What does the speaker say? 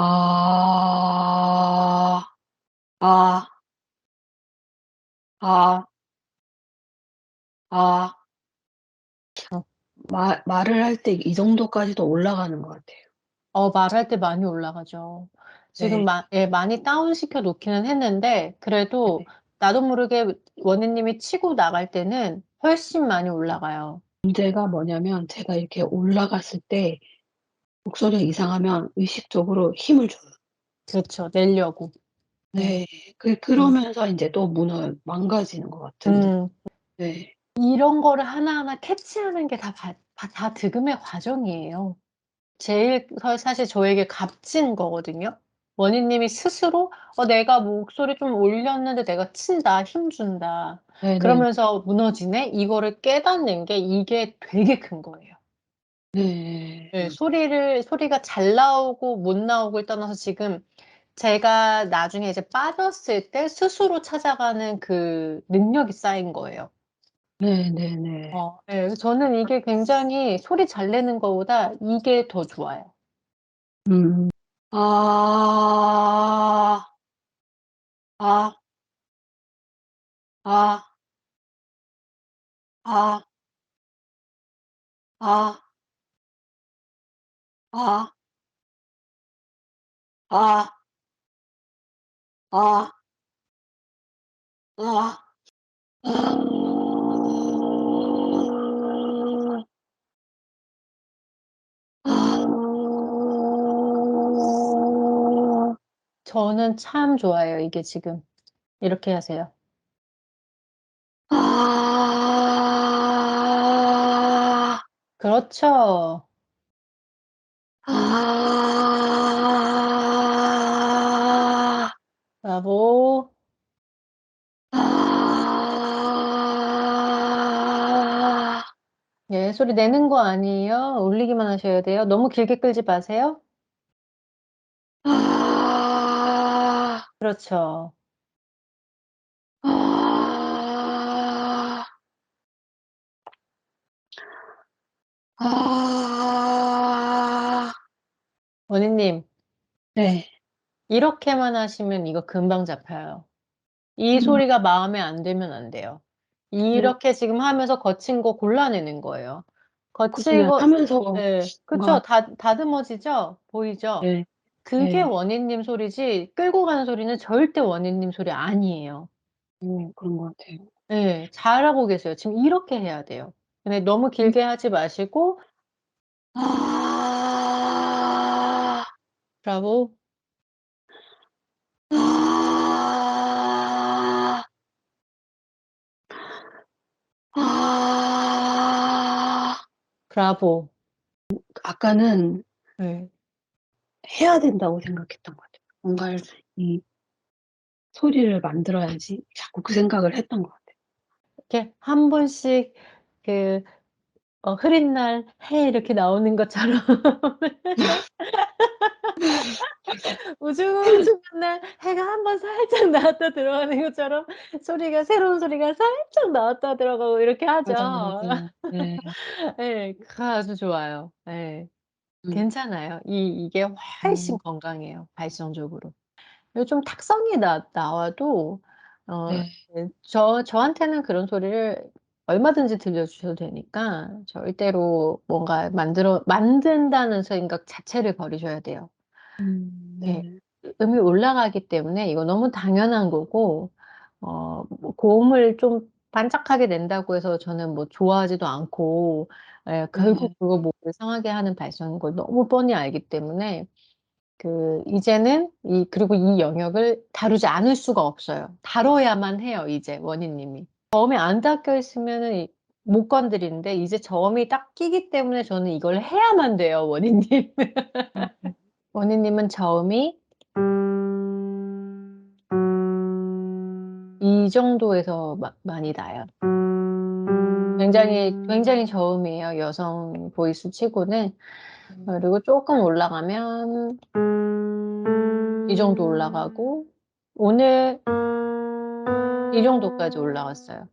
아. 아. 아. 아. 어. 말 말을 할 때 이 정도까지도 올라가는 것 같아요. 어 말할 때 많이 올라가죠. 지금 네. 마 예 많이 다운 시켜 놓기는 했는데 그래도 네. 나도 모르게 원희님이 치고 나갈 때는 훨씬 많이 올라가요. 문제가 뭐냐면 제가 이렇게 올라갔을 때 목소리가 이상하면 의식적으로 힘을 줘요. 그렇죠. 내려고. 네. 네. 그 음. 그러면서 인제 또 무너 망가지는 것 같은 느 음. 네. 이런 거를 하나하나 캐치하는 게 다바다다 득음의 과정이에요. 제일 서 사실 저에게 값진 거거든요. 원희님이 스스로 '어 내가 목소리 좀 올렸는데 내가 친다. 힘 준다. 네네. 그러면서 무너지네.' 이거를 깨닫는 게 이게 되게 큰 거예요. 네. 예. 소리를 소리가 잘 나오고 못 나오고를 떠나서 지금 제가 나중에 이제 빠졌을 때 스스로 찾아가는 그 능력이 쌓인 거예요. 네네네. 어 예. 그래서 저는 이게 굉장히 소리 잘 내는 거보다 이게 더 좋아요. 음. 아. 아. 아. 아. 아. 아. 아. 아. 아. 아. 아. 저는 참 좋아해요 이게 지금. 이렇게 하세요. 아. 그렇죠. 아. 브라보. 아. 예. 소리 내는 거 아니에요. 올리기만 하셔야 돼요. 너무 길게 끌지 마세요. 아. 그렇죠. 아. 아. 원희님. 네. 이렇게만 하시면 이거 금방 잡혀요. 이 음. 소리가 마음에 안 들면 안 돼요. 네. 이렇게 지금 하면서 거친 거 골라내는 거예요. 거치고 하면서 예. 그쵸. 뭔가 다 다듬어지죠? 보이죠? 네. 그게 네. 원희님 소리지 끌고 가는 소리는 절대 원희님 소리 아니에요. 어 그런 것 같아요. 예. 잘하고 계세요. 지금 이렇게 해야 돼요. 근데 너무 음. 길게 하지 마시고 아. 브라보. 아. 아. 브라보. 아까는 네. 해야 된다고 생각했던 것 같아요. 뭔가를 이 소리를 만들어야지 자꾸 그 생각을 했던 것 같아요. 이렇게 1 번씩 그 어 흐린 날 해 이렇게 나오는 것처럼 우중충한 날 해가 1번 살짝 나왔다 들어가는 것처럼 소리가 새로운 소리가 살짝 나왔다 들어가고 이렇게 하죠. 맞아요, 맞아요. 네. 예. 그 아주 좋아요. 예. 음. 괜찮아요. 이 이게 훨씬 음. 건강해요 발성적으로. 좀 탁성이 나 나와도 어 네. 네저 저한테는 그런 소리를 얼마든지 들려주셔도 되니까 절대로 뭔가 만들어 만든다는 생각 자체를 버리셔야 돼요. 음 예. 네. 음이 올라가기 때문에 이거 너무 당연한 거고 어 뭐 고음을 좀 반짝하게 낸다고 해서 저는 뭐 좋아하지도 않고 예 결국 네. 그거 목을 상하게 하는 발성인 걸 너무 뻔히 알기 때문에 그 이제는 이 그리고 이 영역을 다루지 않을 수가 없어요. 다뤄야만 해요 이제 원희님이. 저음이 안 닦여 있으면은 이못 건드리는데 이제 저음이 딱 끼기 때문에 저는 이걸 해야만 돼요 원희님. 음. 원희님은 저음이 이 정도에서 마 많이 나요. 굉장히 굉장히 저음이에요 여성 보이스 치고는. 음. 그리고 쪼끔 올라가면 이 정도 올라가고 오늘 이 정도까지 올라갔어요.